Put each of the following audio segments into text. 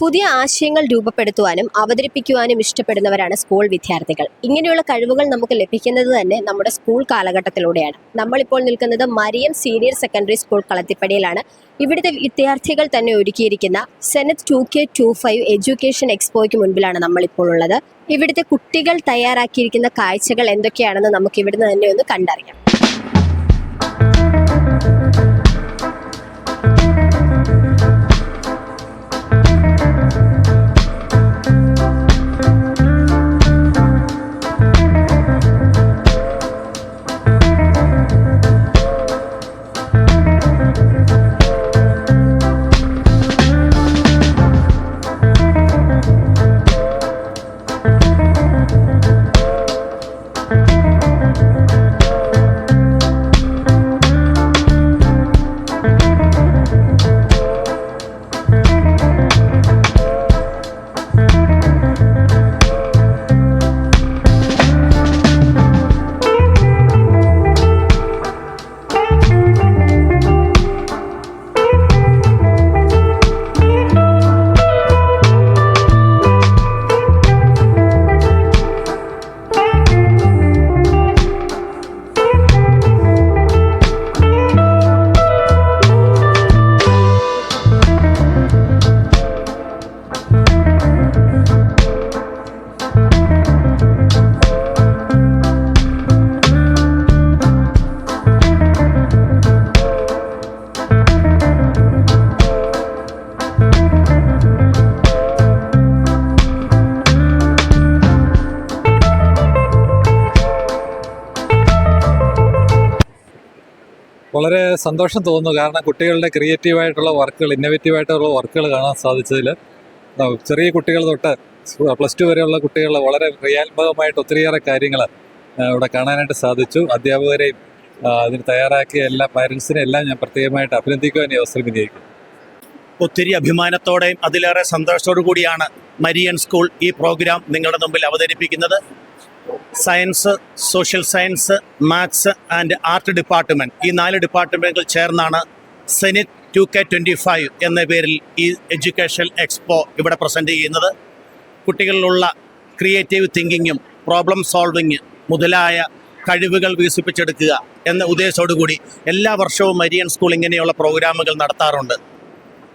പുതിയ ആശയങ്ങൾ രൂപപ്പെടുത്തുവാനും അവതരിപ്പിക്കുവാനും ഇഷ്ടപ്പെടുന്നവരാണ് സ്കൂൾ വിദ്യാർത്ഥികൾ. ഇങ്ങനെയുള്ള കഴിവുകൾ നമുക്ക് ലഭിക്കുന്നത് തന്നെ നമ്മുടെ സ്കൂൾ കാലഘട്ടത്തിലൂടെയാണ്. നമ്മളിപ്പോൾ നിൽക്കുന്നത് മരിയം സീനിയർ സെക്കൻഡറി സ്കൂൾ കളത്തിപ്പടിയിലാണ്. ഇവിടുത്തെ വിദ്യാർത്ഥികൾ തന്നെ ഒരുക്കിയിരിക്കുന്ന zenith two K two five education എക്സ്പോയ്ക്ക് മുൻപിലാണ് നമ്മളിപ്പോൾ ഉള്ളത്. ഇവിടുത്തെ കുട്ടികൾ തയ്യാറാക്കിയിരിക്കുന്ന കാഴ്ചകൾ എന്തൊക്കെയാണെന്ന് നമുക്ക് ഇവിടുന്ന് തന്നെ ഒന്ന് കണ്ടറിയാം. വളരെ സന്തോഷം തോന്നുന്നു. കാരണം കുട്ടികളുടെ ക്രിയേറ്റീവായിട്ടുള്ള വർക്കുകൾ ഇന്നോവേറ്റീവായിട്ടുള്ള വർക്കുകൾ കാണാൻ സാധിച്ചതിൽ ചെറിയ കുട്ടികൾ തൊട്ട് പ്ലസ് ടു വരെയുള്ള കുട്ടികൾ വളരെ ക്രിയാത്മകമായിട്ട് ഒത്തിരിയേറെ കാര്യങ്ങൾ ഇവിടെ കാണാനായിട്ട് സാധിച്ചു. അധ്യാപകരെയും അതിന് തയ്യാറാക്കിയ എല്ലാ പാരൻസിനെ എല്ലാം ഞാൻ പ്രത്യേകമായിട്ട് അഭിനന്ദിക്കുവാൻ ഈ അവസരം വിനിയോഗിക്കും ഒത്തിരി അഭിമാനത്തോടെയും അതിലേറെ സന്തോഷത്തോടു കൂടിയാണ് മരിയൻ സ്കൂൾ ഈ പ്രോഗ്രാം നിങ്ങളുടെ മുമ്പിൽ അവതരിപ്പിക്കുന്നത്. Science social science maths and art department ഈ നാല് ഡിപ്പാർട്ട്മെന്റുകൾ ചേർന്നാണ് zenith two K twenty five എന്ന പേരിൽ ഈ എഡ്യൂക്കേഷൻ എക്സ്പോ ഇവിടെ പ്രസന്റ് ചെയ്യുന്നത്. കുട്ടികളിലുള്ള ക്രിയേറ്റീവ് തിങ്കിങ്ങും പ്രോബ്ലം സോൾവിങ് മുതലായ കഴിവുകൾ വികസിപ്പിച്ചെടുക്കുക എന്ന ഉദ്ദേശത്തോടു കൂടി എല്ലാ വർഷവും മരിയൻ സ്കൂൾ ഇങ്ങനെയുള്ള പ്രോഗ്രാമുകൾ നടത്താറുണ്ട്.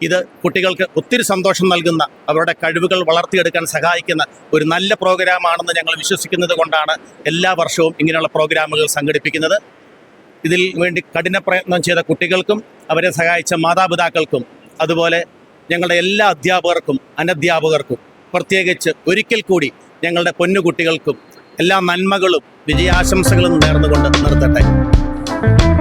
ഇത് കുട്ടികൾക്ക് ഒത്തിരി സന്തോഷം നൽകുന്ന അവരുടെ കഴിവുകൾ വളർത്തിയെടുക്കാൻ സഹായിക്കുന്ന ഒരു നല്ല പ്രോഗ്രാമാണെന്ന് ഞങ്ങൾ വിശ്വസിക്കുന്നത് കൊണ്ടാണ് എല്ലാ വർഷവും ഇങ്ങനെയുള്ള പ്രോഗ്രാമുകൾ സംഘടിപ്പിക്കുന്നത്. ഇതിൽ വേണ്ടി കഠിന പ്രയത്നം ചെയ്ത കുട്ടികൾക്കും അവരെ സഹായിച്ച മാതാപിതാക്കൾക്കും അതുപോലെ ഞങ്ങളുടെ എല്ലാ അധ്യാപകർക്കും അനധ്യാപകർക്കും പ്രത്യേകിച്ച് ഒരിക്കൽ കൂടി ഞങ്ങളുടെ പൊന്നുകുട്ടികൾക്കും എല്ലാ നന്മകളും വിജയാശംസകളും നേർന്നുകൊണ്ട് നിർത്തട്ടെ.